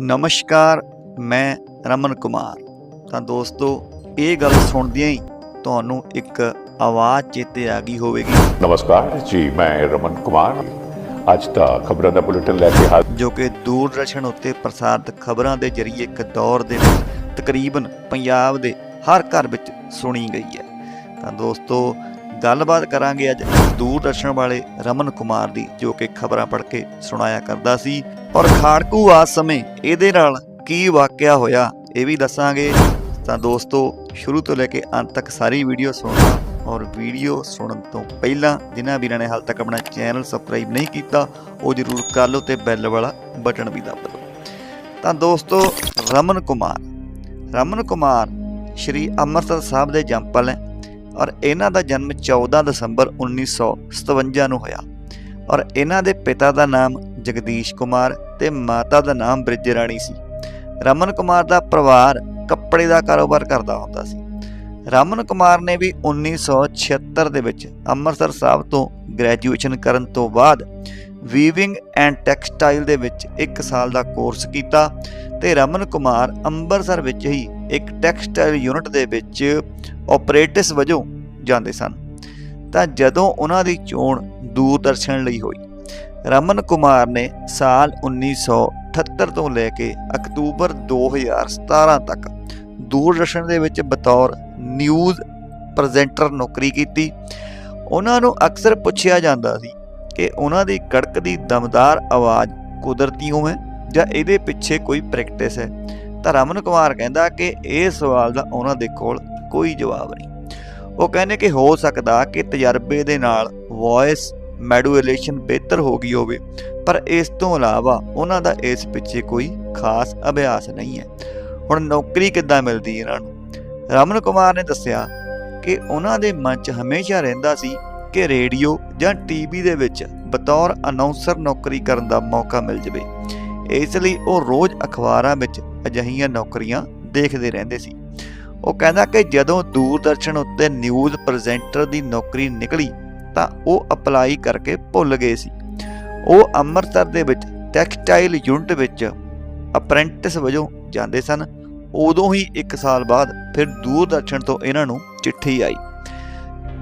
ਨਮਸਕਾਰ ਮੈਂ ਰਮਨ ਕੁਮਾਰ। ਤਾਂ ਦੋਸਤੋ ਇਹ ਗੱਲ ਸੁਣਦਿਆਂ ਹੀ ਤੁਹਾਨੂੰ ਇੱਕ ਆਵਾਜ਼ ਚੇਤੇ ਆ ਗਈ ਹੋਵੇਗੀ। ਨਮਸਕਾਰ ਜੀ ਮੈਂ ਰਮਨ ਕੁਮਾਰ। ਅੱਜ ਦਾ ਖਬਰਾਂ ਦਾ ਬੁਲੇਟਿਨ ਲੈ ਕੇ ਹਾਜ਼ਰ। ਜੋ ਕਿ ਦੂਰਦਰਸ਼ਨ ਉੱਤੇ ਪ੍ਰਸਾਰਿਤ ਖਬਰਾਂ ਦੇ ਜ਼ਰੀਏ ਇੱਕ ਦੌਰ ਦੇ ਵਿੱਚ ਤਕਰੀਬਨ ਪੰਜਾਬ ਦੇ ਹਰ ਘਰ ਵਿੱਚ ਸੁਣੀ ਗਈ ਹੈ। ਤਾਂ ਦੋਸਤੋ ਗੱਲਬਾਤ ਕਰਾਂਗੇ ਅੱਜ ਦੂਰਦਰਸ਼ਨ ਵਾਲੇ ਰਮਨ ਕੁਮਾਰ ਦੀ ਜੋ ਕਿ ਖਬਰਾਂ ਪੜ੍ਹ ਕੇ ਸੁਣਾਇਆ ਕਰਦਾ ਸੀ। ਔਰ ਖਾੜਕੂ ਆਸ ਸਮੇਂ ਇਹਦੇ ਨਾਲ ਕੀ ਵਾਕਿਆ ਹੋਇਆ, ਇਹ ਵੀ ਦੱਸਾਂਗੇ। ਤਾਂ ਦੋਸਤੋ, ਸ਼ੁਰੂ ਤੋਂ ਲੈ ਕੇ ਅੰਤ ਤੱਕ ਸਾਰੀ ਵੀਡੀਓ ਸੁਣਨਾ ਔਰ ਵੀਡੀਓ ਸੁਣਨ ਤੋਂ ਪਹਿਲਾਂ ਜਿਨ੍ਹਾਂ ਵੀਰਾਂ ਨੇ ਹਾਲ ਤੱਕ ਆਪਣਾ ਚੈਨਲ ਸਬਸਕ੍ਰਾਈਬ ਨਹੀਂ ਕੀਤਾ, ਉਹ ਜਰੂਰ ਕਰ ਲਓ ਤੇ ਬੈਲ ਵਾਲਾ ਬਟਨ ਵੀ ਦਬਾ ਦਿਓ। ਤਾਂ ਦੋਸਤੋ, ਰਮਨ ਕੁਮਾਰ। ਰਮਨ ਕੁਮਾਰ ਸ਼੍ਰੀ ਅੰਮ੍ਰਿਤਸਰ ਸਾਹਿਬ ਦੇ ਜੰਪਲ ਹੈ ਔਰ ਇਹਨਾਂ ਦਾ ਜਨਮ 14 ਦਸੰਬਰ 1957 ਨੂੰ ਹੋਇਆ। ਔਰ ਇਹਨਾਂ ਦੇ ਪਿਤਾ ਦਾ ਨਾਮ ਜਗਦੀਸ਼ ਕੁਮਾਰ ਤੇ ਮਾਤਾ ਦਾ ਨਾਮ ਬ੍ਰਿਜ ਰਾਣੀ ਸੀ। ਰਮਨ ਕੁਮਾਰ ਦਾ ਪਰਿਵਾਰ ਕੱਪੜੇ ਦਾ ਕਾਰੋਬਾਰ ਕਰਦਾ ਹੁੰਦਾ ਸੀ। ਰਮਨ ਕੁਮਾਰ ਨੇ ਵੀ 1976 ਦੇ ਵਿੱਚ ਅੰਮ੍ਰਿਤਸਰ ਸਾਹਿਬ ਤੋਂ ਗ੍ਰੈਜੂਏਸ਼ਨ ਕਰਨ ਤੋਂ ਬਾਅਦ ਵੀਵਿੰਗ ਐਂਡ ਟੈਕਸਟਾਈਲ ਦੇ ਵਿੱਚ 1 ਸਾਲ ਦਾ ਕੋਰਸ ਕੀਤਾ ਤੇ ਰਮਨ ਕੁਮਾਰ ਅੰਮ੍ਰਿਤਸਰ ਵਿੱਚ ਹੀ ਇੱਕ ਟੈਕਸਟਾਈਲ ਯੂਨਿਟ ਦੇ ਵਿੱਚ ਆਪਰੇਟਿਸ ਵਜੋਂ ਜਾਂਦੇ ਸਨ। ਤਾਂ ਜਦੋਂ ਉਹਨਾਂ ਦੀ ਚੋਣ ਦੂਰਦਰਸ਼ਨ ਲਈ ਹੋਈ ਰਮਨ ਕੁਮਾਰ ਨੇ ਸਾਲ 1978 ਤੋਂ ਲੈ ਕੇ ਅਕਤੂਬਰ 2017 ਤੱਕ ਦੂਰਦਰਸ਼ਨ ਦੇ ਵਿੱਚ ਬਤੌਰ ਨਿਊਜ਼ ਪ੍ਰੈਜ਼ੈਂਟਰ ਨੌਕਰੀ ਕੀਤੀ। ਉਹਨਾਂ ਨੂੰ ਅਕਸਰ ਪੁੱਛਿਆ ਜਾਂਦਾ ਸੀ ਕਿ ਉਹਨਾਂ ਦੀ ਕੜਕਦੀ ਦਮਦਾਰ ਆਵਾਜ਼ ਕੁਦਰਤੀ ਹੈ ਜਾਂ ਇਹਦੇ ਪਿੱਛੇ ਕੋਈ ਪ੍ਰੈਕਟਿਸ ਹੈ। ਤਾਂ ਰਮਨ ਕੁਮਾਰ ਕਹਿੰਦਾ ਕਿ ਇਹ ਸਵਾਲ ਦਾ ਉਹਨਾਂ ਦੇ ਕੋਲ ਕੋਈ ਜਵਾਬ ਨਹੀਂ। ਉਹ ਕਹਿੰਦੇ ਕਿ ਹੋ ਸਕਦਾ ਕਿ ਤਜਰਬੇ ਦੇ ਨਾਲ ਵੌਇਸ ਮੈਡੂਲੇਸ਼ਨ ਬਿਹਤਰ ਹੋ ਗਈ ਹੋਵੇ, ਪਰ ਇਸ ਤੋਂ ਇਲਾਵਾ ਉਹਨਾਂ ਦਾ ਇਸ ਪਿੱਛੇ ਕੋਈ ਖਾਸ ਅਭਿਆਸ ਨਹੀਂ ਹੈ। ਹੁਣ ਨੌਕਰੀ ਕਿੱਦਾਂ ਮਿਲਦੀ ਇਹਨਾਂ ਨੂੰ? ਰਮਨ ਕੁਮਾਰ ਨੇ ਦੱਸਿਆ ਕਿ ਉਹਨਾਂ ਦੇ ਮਨ 'ਚ ਹਮੇਸ਼ਾ ਰਹਿੰਦਾ ਸੀ ਕਿ ਰੇਡੀਓ ਜਾਂ ਟੀਵੀ ਦੇ ਵਿੱਚ ਬਤੌਰ ਅਨਾਉਂਸਰ ਨੌਕਰੀ ਕਰਨ ਦਾ ਮੌਕਾ ਮਿਲ ਜਾਵੇ। ਇਸ ਲਈ ਉਹ ਰੋਜ਼ ਅਖਬਾਰਾਂ ਵਿੱਚ ਅਜਿਹੀਆਂ ਨੌਕਰੀਆਂ ਦੇਖਦੇ ਰਹਿੰਦੇ ਸੀ। ਉਹ ਕਹਿੰਦਾ ਕਿ ਜਦੋਂ ਦੂਰਦਰਸ਼ਨ ਉੱਤੇ ਨਿਊਜ਼ ਪ੍ਰੈਜ਼ੈਂਟਰ ਦੀ ਨੌਕਰੀ ਨਿਕਲੀ ਤਾਂ ਉਹ ਅਪਲਾਈ ਕਰਕੇ ਭੁੱਲ ਗਏ ਸੀ। ਉਹ ਅੰਮ੍ਰਿਤਸਰ ਦੇ ਵਿੱਚ ਟੈਕਸਟਾਈਲ ਯੂਨਿਟ ਵਿੱਚ ਅਪ੍ਰੈਂਟਿਸ ਵਜੋਂ ਜਾਂਦੇ ਸਨ। ਉਦੋਂ ਹੀ 1 ਸਾਲ ਬਾਅਦ ਫਿਰ ਦੂਰਦਰਸ਼ਨ ਤੋਂ ਇਹਨਾਂ ਨੂੰ ਚਿੱਠੀ ਆਈ।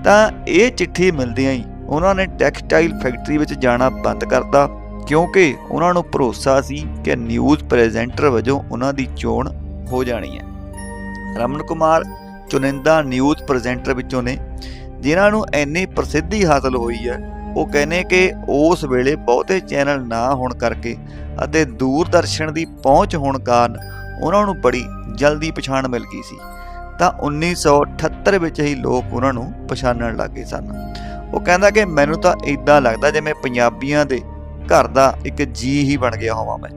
ਤਾਂ ਇਹ ਚਿੱਠੀ ਮਿਲਦਿਆਂ ਹੀ ਉਹਨਾਂ ਨੇ ਟੈਕਸਟਾਈਲ ਫੈਕਟਰੀ ਵਿੱਚ ਜਾਣਾ ਬੰਦ ਕਰਤਾ ਕਿਉਂਕਿ ਉਹਨਾਂ ਨੂੰ ਭਰੋਸਾ ਸੀ ਕਿ ਨਿਊਜ਼ ਪ੍ਰੈਜ਼ੈਂਟਰ ਵਜੋਂ ਉਹਨਾਂ ਦੀ ਚੋਣ ਹੋ ਜਾਣੀ ਹੈ। ਰਮਨ ਕੁਮਾਰ ਚੁਣਿੰਦਾ ਨਿਊਜ਼ ਪ੍ਰੈਜ਼ੈਂਟਰ ਵਿੱਚੋਂ ਨੇ ਜਿਨ੍ਹਾਂ ਨੂੰ ਇੰਨੀ ਪ੍ਰਸਿੱਧੀ ਹਾਸਲ ਹੋਈ ਹੈ, ਉਹ ਕਹਿੰਦੇ ਕਿ ਉਸ ਵੇਲੇ ਬਹੁਤੇ ਚੈਨਲ ਨਾ ਹੋਣ ਕਰਕੇ ਅਤੇ ਦੂਰਦਰਸ਼ਨ ਦੀ ਪਹੁੰਚ ਹੋਣ ਕਾਰਨ ਉਹਨਾਂ ਨੂੰ ਬੜੀ ਜਲਦੀ ਪਛਾਣ ਮਿਲ ਗਈ ਸੀ। ਤਾਂ 1978 ਵਿੱਚ ਹੀ ਲੋਕ ਉਹਨਾਂ ਨੂੰ ਪਛਾਣਨ ਲੱਗੇ ਸਨ। ਉਹ ਕਹਿੰਦਾ ਕਿ ਮੈਨੂੰ ਤਾਂ ਇਦਾਂ ਲੱਗਦਾ ਜਿਵੇਂ ਪੰਜਾਬੀਆਂ ਦੇ ਘਰ ਦਾ ਇੱਕ ਜੀ ਹੀ ਬਣ ਗਿਆ ਹੋਵਾਂ ਮੈਂ।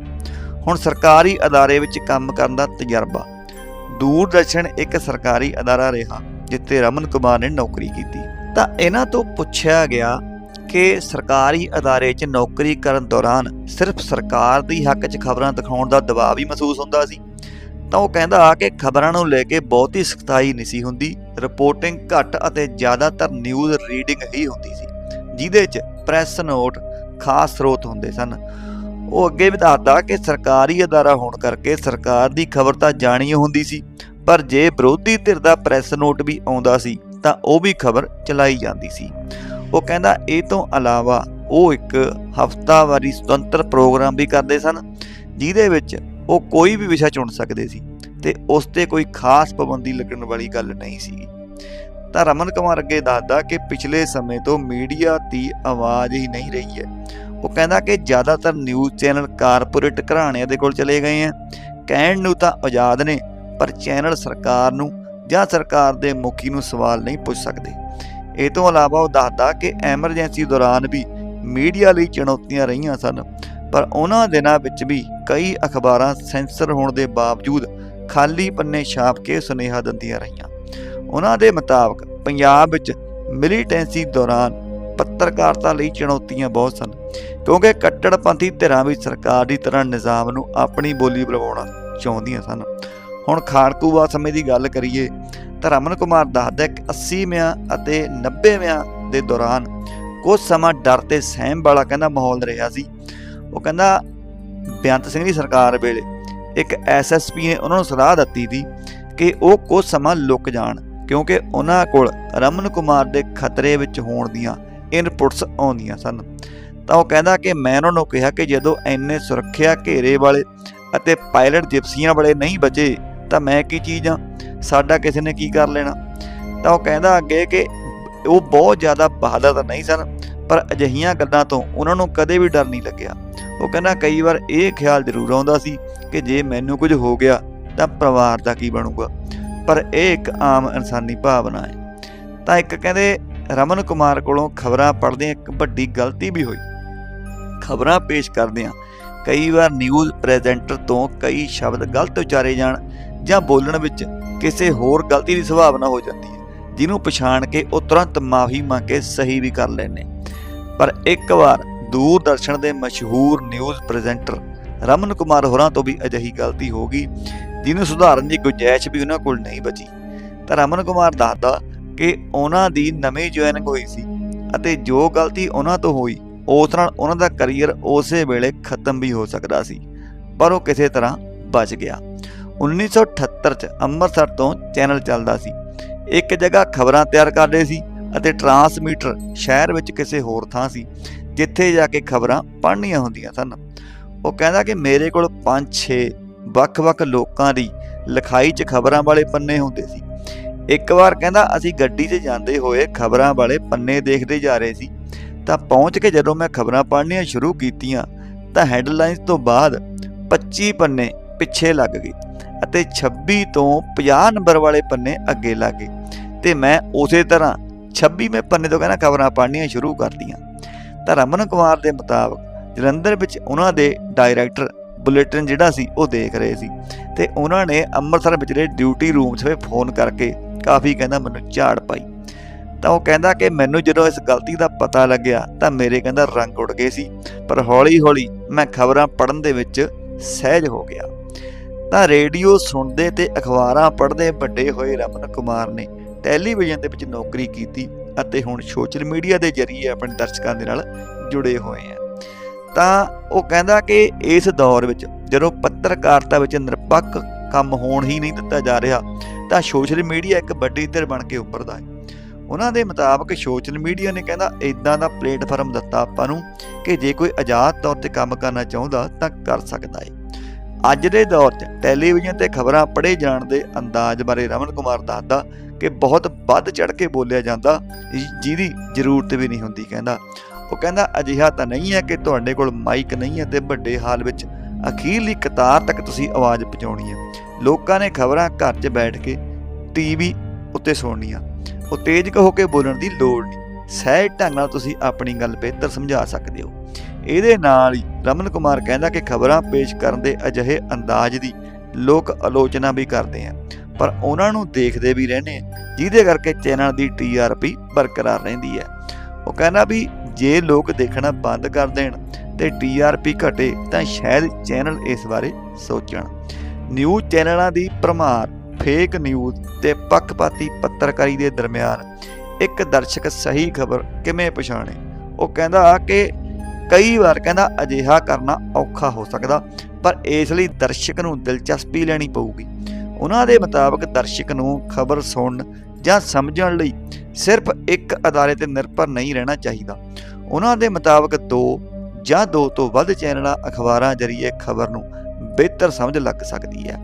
ਹੁਣ ਸਰਕਾਰੀ ਅਦਾਰੇ ਵਿੱਚ ਕੰਮ ਕਰਨ ਦਾ ਤਜਰਬਾ। ਦੂਰਦਰਸ਼ਨ ਇੱਕ ਸਰਕਾਰੀ ਅਦਾਰਾ ਰਿਹਾ। ਜਿੱਥੇ ਰਮਨ ਕੁਮਾਰ ਨੇ ਨੌਕਰੀ ਕੀਤੀ। ਤਾਂ ਇਹਨਾਂ ਤੋਂ ਪੁੱਛਿਆ ਗਿਆ ਕਿ ਸਰਕਾਰੀ ਅਦਾਰੇ 'ਚ ਨੌਕਰੀ ਕਰਨ ਦੌਰਾਨ ਸਿਰਫ ਸਰਕਾਰ ਦੀ ਹੱਕ 'ਚ ਖਬਰਾਂ ਦਿਖਾਉਣ ਦਾ ਦਬਾਅ ਵੀ ਮਹਿਸੂਸ ਹੁੰਦਾ ਸੀ। ਤਾਂ ਉਹ ਕਹਿੰਦਾ ਕਿ ਖਬਰਾਂ ਨੂੰ ਲੈ ਕੇ ਬਹੁਤੀ ਸਖਤਾਈ ਨਹੀਂ ਸੀ ਹੁੰਦੀ, ਰਿਪੋਰਟਿੰਗ ਘੱਟ ਅਤੇ ਜ਼ਿਆਦਾਤਰ ਨਿਊਜ਼ ਰੀਡਿੰਗ ਹੀ ਹੁੰਦੀ ਸੀ, ਜਿਹਦੇ 'ਚ ਪ੍ਰੈਸ ਨੋਟ ਖਾਸ ਸਰੋਤ ਹੁੰਦੇ ਸਨ। ਉਹ ਅੱਗੇ ਵੀ ਕਿ ਸਰਕਾਰੀ ਅਦਾਰਾ ਹੋਣ ਕਰਕੇ ਸਰਕਾਰ ਦੀ ਖਬਰ ਤਾਂ ਜਾਣੀ ਹੁੰਦੀ ਸੀ। ਪਰ ਜੇ ਵਿਰੋਧੀ ਧਿਰ ਦਾ ਪ੍ਰੈਸ ਨੋਟ ਵੀ ਆਉਂਦਾ ਸੀ, ਤਾਂ ਉਹ ਵੀ ਖਬਰ ਚਲਾਈ ਜਾਂਦੀ ਸੀ। ਉਹ ਕਹਿੰਦਾ, ਇਹ ਤੋਂ ਇਲਾਵਾ ਉਹ ਇੱਕ ਹਫਤਾਵਾਰੀ ਸੁਤੰਤਰ ਪ੍ਰੋਗਰਾਮ ਵੀ ਕਰਦੇ ਸਨ, ਜਿਹਦੇ ਵਿੱਚ ਉਹ ਕੋਈ ਵੀ ਵਿਸ਼ਾ ਚੁਣ ਸਕਦੇ ਸੀ ਤੇ ਉਸ ਤੇ ਕੋਈ ਖਾਸ ਪਾਬੰਦੀ ਲੱਗਣ ਵਾਲੀ ਗੱਲ ਨਹੀਂ ਸੀ। ਤਾਂ ਰਮਨ ਕੁਮਾਰ ਅੱਗੇ ਦੱਸਦਾ ਕਿ ਪਿਛਲੇ ਸਮੇਂ ਤੋਂ ਮੀਡੀਆ ਦੀ ਆਵਾਜ਼ ਹੀ ਨਹੀਂ ਰਹੀ ਹੈ। ਉਹ ਕਹਿੰਦਾ ਕਿ ਜ਼ਿਆਦਾਤਰ ਨਿਊਜ਼ ਚੈਨਲ ਕਾਰਪੋਰੇਟ ਘਰਾਣਿਆਂ ਦੇ ਕੋਲ ਚਲੇ ਗਏ ਆ ਕਹਿਣ ਨੂੰ ਤਾਂ ਆਜ਼ਾਦ ਨੇ ਪਰ ਚੈਨਲ ਸਰਕਾਰ ਨੂੰ ਜਾਂ ਸਰਕਾਰ ਦੇ ਮੁਖੀ ਨੂੰ ਸਵਾਲ ਨਹੀਂ ਪੁੱਛ ਸਕਦੇ। ਇਹ ਤੋਂ ਇਲਾਵਾ ਉਹ ਦੱਸਦਾ ਕਿ ਐਮਰਜੈਂਸੀ ਦੌਰਾਨ ਵੀ ਮੀਡੀਆ ਲਈ ਚੁਣੌਤੀਆਂ ਰਹੀਆਂ ਸਨ, ਪਰ ਉਹਨਾਂ ਦਿਨਾਂ ਵਿੱਚ ਵੀ ਕਈ ਅਖਬਾਰਾਂ ਸੈਂਸਰ ਹੋਣ ਦੇ ਬਾਵਜੂਦ ਖਾਲੀ ਪੰਨੇ ਛਾਪ ਕੇ ਸੁਨੇਹਾ ਦਿੰਦੀਆਂ ਰਹੀਆਂ। ਉਹਨਾਂ ਦੇ ਮੁਤਾਬਕ ਪੰਜਾਬ ਵਿੱਚ ਮਿਲੀਟੈਂਸੀ ਦੌਰਾਨ ਪੱਤਰਕਾਰਤਾ ਲਈ ਚੁਣੌਤੀਆਂ ਬਹੁਤ ਸਨ, ਕਿਉਂਕਿ ਕੱਟੜਪੰਥੀ ਧਿਰਾਂ ਵੀ ਸਰਕਾਰ ਦੀ ਤਰ੍ਹਾਂ ਨਿਜ਼ਾਮ ਨੂੰ ਆਪਣੀ ਬੋਲੀ ਬੁਲਵਾਉਣਾ ਚਾਹੁੰਦੀਆਂ ਸਨ। ਹੁਣ ਖਾੜਕੂਵਾ ਸਮੇਂ ਦੀ ਗੱਲ ਕਰੀਏ ਤਾਂ ਰਮਨ ਕੁਮਾਰ ਦੱਸਦਾ ਕਿ 80ਵਿਆਂ ਅਤੇ 90ਵਿਆਂ ਦੇ ਦੌਰਾਨ ਕੁਝ ਸਮਾਂ ਡਰ ਤੇ ਸਹਿਮ ਵਾਲਾ ਕਹਿੰਦਾ ਮਾਹੌਲ ਰਿਹਾ ਸੀ। ਉਹ ਕਹਿੰਦਾ, ਬੇਅੰਤ ਸਿੰਘ ਦੀ ਸਰਕਾਰ ਵੇਲੇ ਇੱਕ ਐਸਐਸਪੀ ਨੇ ਉਹਨਾਂ ਨੂੰ ਸਲਾਹ ਦਿੱਤੀ ਸੀ ਕਿ ਉਹ ਕੁਝ ਸਮਾਂ ਲੁਕ ਜਾਣ ਕਿਉਂਕਿ ਉਹਨਾਂ ਕੋਲ ਰਮਨ ਕੁਮਾਰ ਦੇ ਖਤਰੇ ਵਿੱਚ ਹੋਣ ਦੀਆਂ ਇਨਪੁਟਸ ਆਉਂਦੀਆਂ ਸਨ। ਤਾਂ ਉਹ ਕਹਿੰਦਾ ਕਿ ਮੈਂ ਉਹਨਾਂ ਨੂੰ ਕਿਹਾ ਕਿ ਜਦੋਂ ਐਨੇ ਸੁਰੱਖਿਆ ਘੇਰੇ ਵਾਲੇ ਅਤੇ ਪਾਇਲਟ ਜਿਪਸੀਆਂ ਵਾਲੇ ਨਹੀਂ ਬਚੇ ਤਾਂ ਮੈਂ ਕੀ ਚੀਜ਼ ਆ? ਸਾਡਾ ਕਿਸੇ ਨੇ ਕੀ ਕਰ ਲੈਣਾ? ਤਾਂ ਉਹ ਕਹਿੰਦਾ ਅੱਗੇ ਕਿ ਉਹ ਬਹੁਤ ਜ਼ਿਆਦਾ ਬਹਾਦਰ ਤਾਂ ਨਹੀਂ ਸਨ, ਪਰ ਅਜਿਹੀਆਂ ਗੱਲਾਂ ਤੋਂ ਉਹਨਾਂ ਨੂੰ ਕਦੇ ਵੀ ਡਰ ਨਹੀਂ ਲੱਗਿਆ। ਉਹ ਕਹਿੰਦਾ ਕਈ ਵਾਰ ਇਹ ਖਿਆਲ ਜ਼ਰੂਰ ਆਉਂਦਾ ਸੀ ਕਿ ਜੇ ਮੈਨੂੰ ਕੁਝ ਹੋ ਗਿਆ ਤਾਂ ਪਰਿਵਾਰ ਦਾ ਕੀ ਬਣੂਗਾ। ਪਰ ਇਹ ਇੱਕ ਆਮ ਇਨਸਾਨੀ ਭਾਵਨਾ ਹੈ। ਤਾਂ ਇੱਕ ਕਹਿੰਦੇ, ਰਮਨ ਕੁਮਾਰ ਕੋਲੋਂ ਖਬਰਾਂ ਪੜ੍ਹਦੇ ਇੱਕ ਵੱਡੀ ਗਲਤੀ ਵੀ ਹੋਈ। ਖਬਰਾਂ ਪੇਸ਼ ਕਰਦਿਆਂ ਕਈ ਵਾਰ ਨਿਊਜ਼ ਪ੍ਰੈਜ਼ੈਂਟਰ ਤੋਂ ਕਈ ਸ਼ਬਦ ਗਲਤ ਉਚਾਰੇ ਜਾਣ ਜਾਂ ਬੋਲਣ ਵਿੱਚ ਕਿਸੇ ਹੋਰ ਗਲਤੀ ਦੀ ਸੰਭਾਵਨਾ ਹੋ ਜਾਂਦੀ ਹੈ, ਜਿਹਨੂੰ ਪਛਾਣ ਕੇ ਉਹ ਤੁਰੰਤ ਮਾਫੀ ਮੰਗ ਕੇ ਸਹੀ ਵੀ ਕਰ ਲੈਂਦੇ ਪਰ ਇੱਕ ਵਾਰ ਦੂਰਦਰਸ਼ਨ ਦੇ ਮਸ਼ਹੂਰ ਨਿਊਜ਼ ਪ੍ਰੈਜ਼ੈਂਟਰ ਰਮਨ ਕੁਮਾਰ ਹੋਰਾਂ ਤੋਂ ਵੀ ਅਜਿਹੀ ਗਲਤੀ ਹੋ ਗਈ, ਜਿਹਨੂੰ ਸੁਧਾਰਨ ਦੀ ਗੁੰਜਾਇਸ਼ ਵੀ ਉਹਨਾਂ ਕੋਲ ਨਹੀਂ ਬਚੀ। ਤਾਂ ਰਮਨ ਕੁਮਾਰ ਦੱਸਦਾ ਕਿ ਉਹਨਾਂ ਦੀ ਨਵੀਂ ਜੁਆਇਨਿੰਗ ਹੋਈ ਸੀ ਅਤੇ ਜੋ ਗਲਤੀ ਉਹਨਾਂ ਤੋਂ ਹੋਈ, ਉਸ ਨਾਲ ਉਹਨਾਂ ਦਾ ਕੈਰੀਅਰ ਉਸੇ ਵੇਲੇ ਖਤਮ ਵੀ ਹੋ ਸਕਦਾ ਸੀ, ਪਰ ਉਹ ਕਿਸੇ ਤਰ੍ਹਾਂ ਬਚ ਗਿਆ। 1978 ਚ ਅੰਮ੍ਰਿਤਸਰ ਤੋਂ ਚੈਨਲ ਚੱਲਦਾ ਸੀ। ਇੱਕ ਜਗ੍ਹਾ ਖਬਰਾਂ ਤਿਆਰ ਕਰਦੇ ਸੀ ਅਤੇ ਟਰਾਂਸਮੀਟਰ ਸ਼ਹਿਰ ਵਿੱਚ ਕਿਸੇ ਹੋਰ ਥਾਂ ਸੀ, ਜਿੱਥੇ ਜਾ ਕੇ ਖਬਰਾਂ ਪੜ੍ਹਨੀਆਂ ਹੁੰਦੀਆਂ ਸਨ। ਉਹ ਕਹਿੰਦਾ ਕਿ ਮੇਰੇ ਕੋਲ 5-6 ਵੱਖ-ਵੱਖ ਲੋਕਾਂ ਦੀ ਲਿਖਾਈ 'ਚ ਖਬਰਾਂ ਵਾਲੇ ਪੰਨੇ ਹੁੰਦੇ ਸੀ। ਇੱਕ ਵਾਰ ਕਹਿੰਦਾ, ਅਸੀਂ ਗੱਡੀ 'ਚ ਜਾਂਦੇ ਹੋਏ ਖਬਰਾਂ ਵਾਲੇ ਪੰਨੇ ਦੇਖਦੇ ਜਾ ਰਹੇ ਸੀ, ਤਾਂ ਪਹੁੰਚ ਕੇ ਜਦੋਂ ਮੈਂ ਖਬਰਾਂ ਪੜ੍ਹਨੀਆਂ ਸ਼ੁਰੂ ਕੀਤੀਆਂ, ਤਾਂ ਹੈਡਲਾਈਨਸ ਤੋਂ ਬਾਅਦ 25 ਪੰਨੇ ਪਿੱਛੇ ਲੱਗ ਗਏ। ਅਤੇ 26 ਤੋਂ 50 ਨੰਬਰ ਵਾਲੇ ਪੰਨੇ ਅੱਗੇ ਲੱਗ ਗਏ। ਤੇ ਮੈਂ ਉਸੇ ਤਰ੍ਹਾਂ 26ਵੇਂ ਪੰਨੇ ਤੋਂ ਕਹਿੰਦਾ ਖਬਰਾਂ ਪੜ੍ਹਨੀਆਂ ਸ਼ੁਰੂ ਕਰਤੀਆਂ ਤਾਂ ਰਮਨ ਕੁਮਾਰ ਦੇ ਮੁਤਾਬਕ ਜਲੰਧਰ ਵਿੱਚ ਉਹਨਾਂ ਦੇ ਡਾਇਰੈਕਟਰ ਬੁਲੇਟਿਨ ਜਿਹੜਾ ਸੀ ਉਹ ਦੇਖ ਰਹੇ ਸੀ। ਤੇ ਉਹਨਾਂ ਨੇ ਅੰਮ੍ਰਿਤਸਰ ਵਿਚਲੇ ਡਿਊਟੀ ਰੂਮ 'ਚ ਫੋਨ ਕਰਕੇ ਕਾਫੀ ਕਹਿੰਦਾ ਮੈਨੂੰ ਝਾੜ ਪਾਈ। ਤਾਂ ਉਹ ਕਹਿੰਦਾ ਕਿ ਮੈਨੂੰ ਜਦੋਂ ਇਸ ਗਲਤੀ ਦਾ ਪਤਾ ਲੱਗਿਆ ਤਾਂ ਮੇਰੇ ਕਹਿੰਦਾ ਰੰਗ ਉੱਡ ਗਏ ਸੀ। ਪਰ ਹੌਲੀ-ਹੌਲੀ ਮੈਂ ਖਬਰਾਂ ਪੜ੍ਹਨ ਦੇ ਵਿੱਚ ਸਹਿਜ ਹੋ ਗਿਆ। ਤਾਂ ਰੇਡੀਓ ਸੁਣਦੇ ਤੇ ਅਖਬਾਰਾਂ ਪੜ੍ਹਦੇ ਵੱਡੇ ਹੋਏ ਰਮਨ ਕੁਮਾਰ ਨੇ ਟੈਲੀਵਿਜ਼ਨ ਦੇ ਵਿੱਚ ਨੌਕਰੀ ਕੀਤੀ ਅਤੇ ਹੁਣ ਸੋਸ਼ਲ ਮੀਡੀਆ ਦੇ ਜ਼ਰੀਏ ਆਪਣੇ ਦਰਸ਼ਕਾਂ ਦੇ ਨਾਲ ਜੁੜੇ ਹੋਏ ਆ। ਤਾਂ ਉਹ ਕਹਿੰਦਾ ਕਿ ਇਸ ਦੌਰ ਵਿੱਚ ਜਦੋਂ ਪੱਤਰਕਾਰਤਾ ਵਿੱਚ ਨਿਰਪੱਖ ਕੰਮ ਹੋਣ ਹੀ ਨਹੀਂ ਦਿੱਤਾ ਜਾ ਰਿਹਾ, ਤਾਂ ਸੋਸ਼ਲ ਮੀਡੀਆ ਇੱਕ ਵੱਡੀ ਧਿਰ ਬਣ ਕੇ ਉੱਭਰਦਾ ਹੈ। ਉਹਨਾਂ ਦੇ ਮੁਤਾਬਕ ਸੋਸ਼ਲ ਮੀਡੀਆ ਨੇ ਕਹਿੰਦਾ ਇਦਾਂ ਦਾ ਪਲੇਟਫਾਰਮ ਦਿੱਤਾ ਆਪਾਂ ਨੂੰ ਕਿ ਜੇ ਕੋਈ ਆਜ਼ਾਦ ਤੌਰ ਤੇ ਕੰਮ ਕਰਨਾ ਚਾਹੁੰਦਾ ਤਾਂ ਕਰ ਸਕਦਾ ਹੈ ਅੱਜ ਦੇ ਦੌਰ 'ਚ ਟੈਲੀਵਿਜ਼ਨ ਤੇ ਖਬਰਾਂ ਪੜ੍ਹੇ ਜਾਣ ਦੇ ਅੰਦਾਜ਼ ਬਾਰੇ ਰਮਨ ਕੁਮਾਰ ਦੱਸਦਾ ਕਿ ਬਹੁਤ ਵੱਧ ਚੜ ਕੇ ਬੋਲਿਆ ਜਾਂਦਾ ਜਿਹਦੀ ਜ਼ਰੂਰਤ ਵੀ ਨਹੀਂ ਹੁੰਦੀ ਕਹਿੰਦਾ। ਉਹ ਕਹਿੰਦਾ, ਅਜਿਹਾ ਤਾਂ ਨਹੀਂ ਹੈ ਕਿ ਤੁਹਾਡੇ ਕੋਲ ਮਾਈਕ ਨਹੀਂ ਹੈ ਤੇ ਵੱਡੇ ਹਾਲ ਵਿੱਚ ਅਖੀਰਲੀ ਕਤਾਰ ਤੱਕ ਤੁਸੀਂ ਆਵਾਜ਼ ਪਹੁੰਚਾਉਣੀ ਹੈ। ਲੋਕਾਂ ਨੇ ਖਬਰਾਂ ਘਰ 'ਚ ਬੈਠ ਕੇ ਟੀਵੀ ਉੱਤੇ ਸੁਣਨੀਆਂ। ਉਹ ਤੇਜ਼ ਹੋ ਕੇ ਬੋਲਣ ਦੀ ਲੋੜ ਨਹੀਂ। ਸਹਿਜ ਢੰਗ ਨਾਲ ਤੁਸੀਂ ਆਪਣੀ ਗੱਲ ਬਿਹਤਰ ਸਮਝਾ ਸਕਦੇ ਹੋ। ਇਹਦੇ ਨਾਲ ਹੀ ਰਮਨ ਕੁਮਾਰ ਕਹਿੰਦਾ ਕਿ ਖਬਰਾਂ ਪੇਸ਼ ਕਰਨ ਦੇ ਅਜਿਹੇ ਅੰਦਾਜ਼ ਦੀ ਲੋਕ ਆਲੋਚਨਾ ਵੀ ਕਰਦੇ ਆ। ਪਰ ਉਹਨਾਂ ਨੂੰ ਦੇਖਦੇ ਵੀ ਰਹਿੰਦੇ ਆ, ਜਿਹਦੇ ਕਰਕੇ ਚੈਨਲ ਦੀ ਟੀਆਰਪੀ ਬਰਕਰਾਰ ਰਹਿੰਦੀ ਹੈ ਉਹ ਕਹਿੰਦਾ ਵੀ ਜੇ ਲੋਕ ਦੇਖਣਾ ਬੰਦ ਕਰ ਦੇਣ ਤੇ ਟੀਆਰਪੀ ਘਟੇ ਤਾਂ ਸ਼ਾਇਦ ਚੈਨਲ ਇਸ ਬਾਰੇ ਸੋਚਣ। ਨਿਊਜ਼ ਚੈਨਲਾਂ ਦੀ ਪ੍ਰਮਾਰ ਫੇਕ ਨਿਊਜ਼ ਤੇ ਪੱਖਪਾਤੀ ਪੱਤਰਕਾਰੀ ਦੇ ਦਰਮਿਆਨ ਇੱਕ ਦਰਸ਼ਕ ਸਹੀ ਖਬਰ ਕਿਵੇਂ ਪਛਾਣੇ? ਉਹ ਕਹਿੰਦਾ ਕਿ ਕਈ ਵਾਰ ਕਹਿੰਦਾ ਅਜਿਹਾ ਕਰਨਾ ਔਖਾ ਹੋ ਸਕਦਾ, ਪਰ ਇਸ ਲਈ ਦਰਸ਼ਕ ਨੂੰ ਦਿਲਚਸਪੀ ਲੈਣੀ ਪਊਗੀ। ਉਹਨਾਂ ਦੇ ਮੁਤਾਬਕ ਦਰਸ਼ਕ ਨੂੰ ਖਬਰ ਸੁਣਨ ਜਾਂ ਸਮਝਣ ਲਈ ਸਿਰਫ ਇੱਕ ਅਦਾਰੇ ਤੇ ਨਿਰਭਰ ਨਹੀਂ ਰਹਿਣਾ ਚਾਹੀਦਾ। ਉਹਨਾਂ ਦੇ ਮੁਤਾਬਕ ਦੋ ਜਾਂ ਦੋ ਤੋਂ ਵੱਧ ਚੈਨਲਾਂ, ਅਖਬਾਰਾਂ ਜਰੀਏ ਖਬਰ ਨੂੰ ਬਿਹਤਰ ਸਮਝ ਲੱਗ ਸਕਦੀ ਹੈ।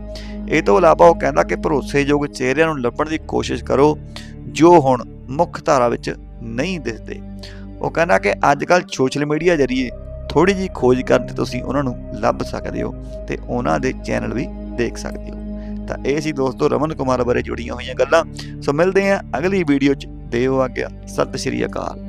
ਇਹ ਤੋਂ ਇਲਾਵਾ ਉਹ ਕਹਿੰਦਾ ਕਿ ਭਰੋਸੇਯੋਗ ਚਿਹਰਿਆਂ ਨੂੰ ਲੱਭਣ ਦੀ ਕੋਸ਼ਿਸ਼ ਕਰੋ ਜੋ ਹੁਣ ਮੁੱਖ ਧਾਰਾ ਵਿੱਚ ਨਹੀਂ ਦਿਸਦੇ। ਉਹ ਕਹਿੰਦਾ ਕਿ ਅੱਜ ਕੱਲ ਸੋਸ਼ਲ ਮੀਡੀਆ ਜਰੀਏ ਥੋੜੀ ਜੀ ਖੋਜ ਕਰਨ ਤੇ ਤੁਸੀਂ ਉਹਨਾਂ ਨੂੰ ਲੱਭ ਸਕਦੇ ਹੋ ਤੇ ਉਹਨਾਂ ਦੇ ਚੈਨਲ ਵੀ ਦੇਖ ਸਕਦੇ ਹੋ। ਤਾਂ ਇਹ ਸੀ ਦੋਸਤੋ ਰਮਨ ਕੁਮਾਰ ਬਾਰੇ ਜੁੜੀਆਂ ਹੋਈਆਂ ਗੱਲਾਂ। ਸੋ ਮਿਲਦੇ ਹਾਂ ਅਗਲੀ ਵੀਡੀਓ 'ਚ। ਦੇਵ ਆਗਿਆ। ਸਤਿ ਸ਼੍ਰੀ ਅਕਾਲ।